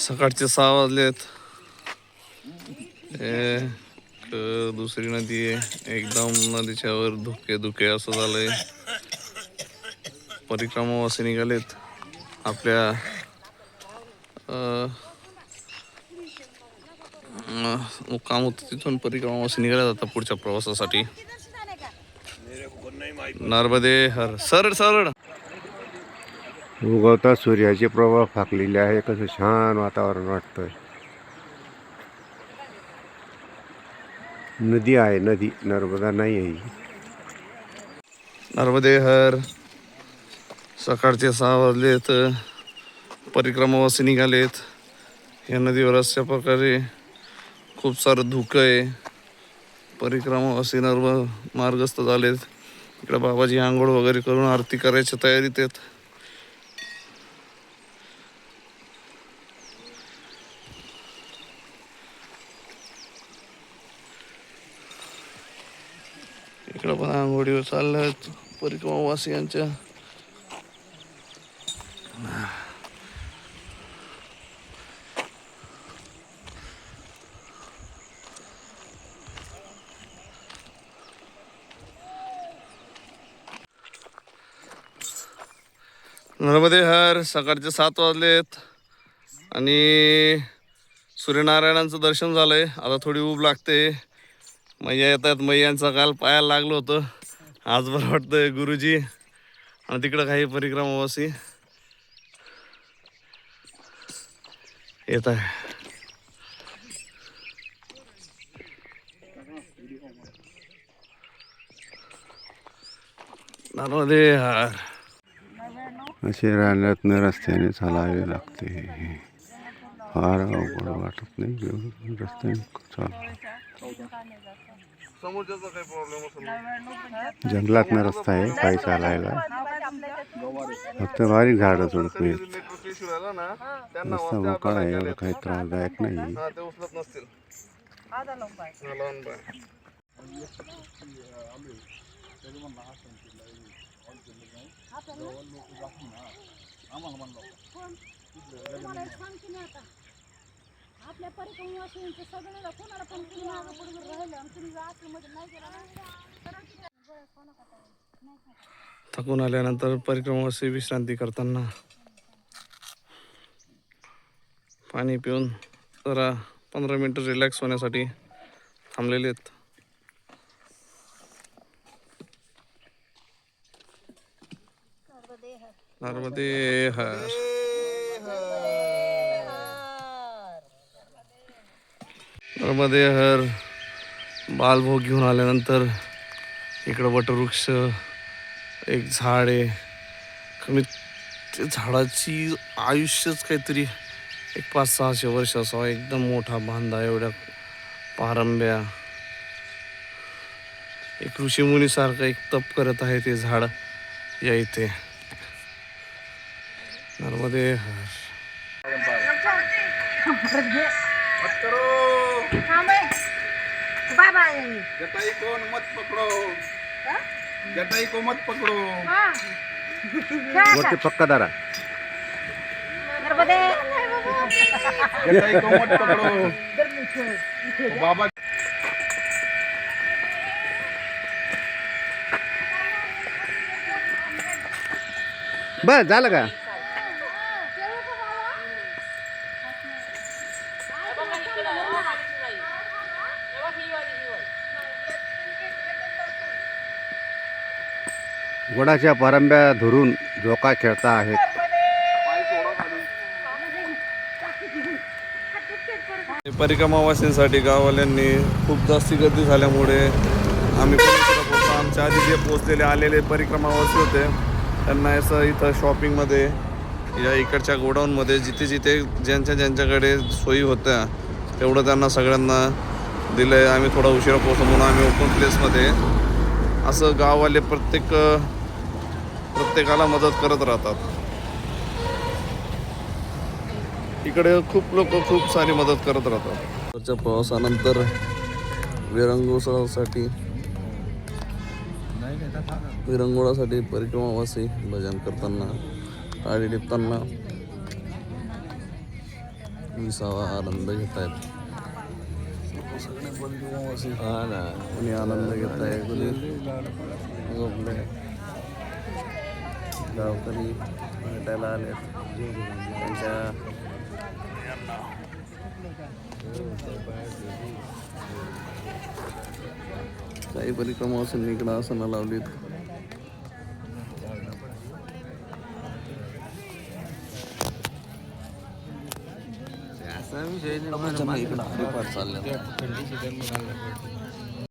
सकाळचे सहा वाजलेत. दुसरी नदी आहे. एकदम नदीच्यावर धुके धुके असं झालंय. परिक्रमावासी निघालेत. आपल्या मुक्काम होतं तिथून परिक्रमावासी निघाले जातात पुढच्या प्रवासासाठी. नर्मदे हर. सरळ सरळ. उगवता सूर्याचे प्रभाव फाकलेले आहे. कसं छान वातावरण वाटतंय. नदी आहे नदी. नर्मदा नाही आहे नर्मदे हर सकाळचे सहा वाजलेत. परिक्रमावासी निघालेत. या नदीवर अशा प्रकारे खूप सारं धुकं आहे. परिक्रमावासी नर्म मार्गस्थ झालेत. इकडे बाबाजी आंघोळ वगैरे करून आरती करायच्या तयारीत आहेत. इकडं पण आंघोळीवर चालल्यात परिक्रमावासियांच्या नर्मदे हर सकाळचे सात वाजलेत. आणि सूर्यनारायणांचं दर्शन झालंय. आता थोडी ऊब लागते. मैया येतात. मैयांचा काल पायाला लागलो होतं. आज बरं वाटतंय गुरुजी. आणि तिकडं काही परिक्रमावासी येत आहे. असे रानातनं रस्त्याने चालावे लागते. फार अवघड वाटत नाही. रस्त्याने चालावं समोरच्याचा काही प्रॉब्लेम असेल जंगलातनं रस्ता आहे पायी चालायला. फक्त बारीक झाडं झुडपं ना रस्ता मोकळा आहे एवढं काही त्रासदायक नाही. हा ते उचलत नसतील. लावून पाय. आपल्या परिक्रमावासियांचं सगळ्याला कोणाला पण कुणी मागं पडून राहिलं आणि कुणी आश्रममध्ये नाही गेला ना. गोळ्या नाही. थकून आल्यानंतर परिक्रमावासी विश्रांती करताना. पाणी पिऊन जरा पंधरा मिनटं रिलॅक्स होण्यासाठी थांबलेले आहेत. नर्मदे हर हर बालभोग घेऊन आल्यानंतर इकडं वटवृक्ष एक झाड आहे कमीत ते झाडाची आयुष्यच काहीतरी एक पाच सहाशे वर्ष असावा. एकदम मोठा बांधा एवढ्या पारंब्या. एक ऋषीमुनीसारखं एक तप करत आहे ते झाड या इथे. नर्मदे हर बाय बाय जटाई को मत पकड़ो जटाई को मत पकड़ो हाँ वरती पक्का दारा नर्मदे जटाई को मत पकड़ो बाबा बस झालं का गोडाच्या पारंब्या धरून झोका खेळता आहेत परिक्रमावासींसाठी गाववाल्यांनी खूप जास्ती गर्दी झाल्यामुळे आम्ही आमच्या आधी जे पोचलेले आलेले परिक्रमावासी होते त्यांना असं इथं शॉपिंगमध्ये या इकडच्या गोडाऊनमध्ये जिथे जिथे ज्यांच्या ज्यांच्याकडे सोयी होत्या तेवढं त्यांना सगळ्यांना दिलं आहे आम्ही थोडा उशिरा पोहोचलो म्हणून आम्ही ओपन प्लेसमध्ये असं गाववाले प्रत्येक प्रत्येकाला मदत करत राहतात. इकडे खूप लोक खूप सारी मदत करत राहतात. त्याच्या प्रवासानंतर विरंगुळासाठी विरंगुळासाठी परिक्रमावासी भजन करताना टाळी लिपताना विसावा आनंद घेत आहेत हा ना. कुणी आनंद घेत आहे कुणी झोपले. गावकरी भेटायला आले त्यांच्या काही परिक्रमा असेल इकडं आसनं लावलीत. असा विषय हरिपाठ चालले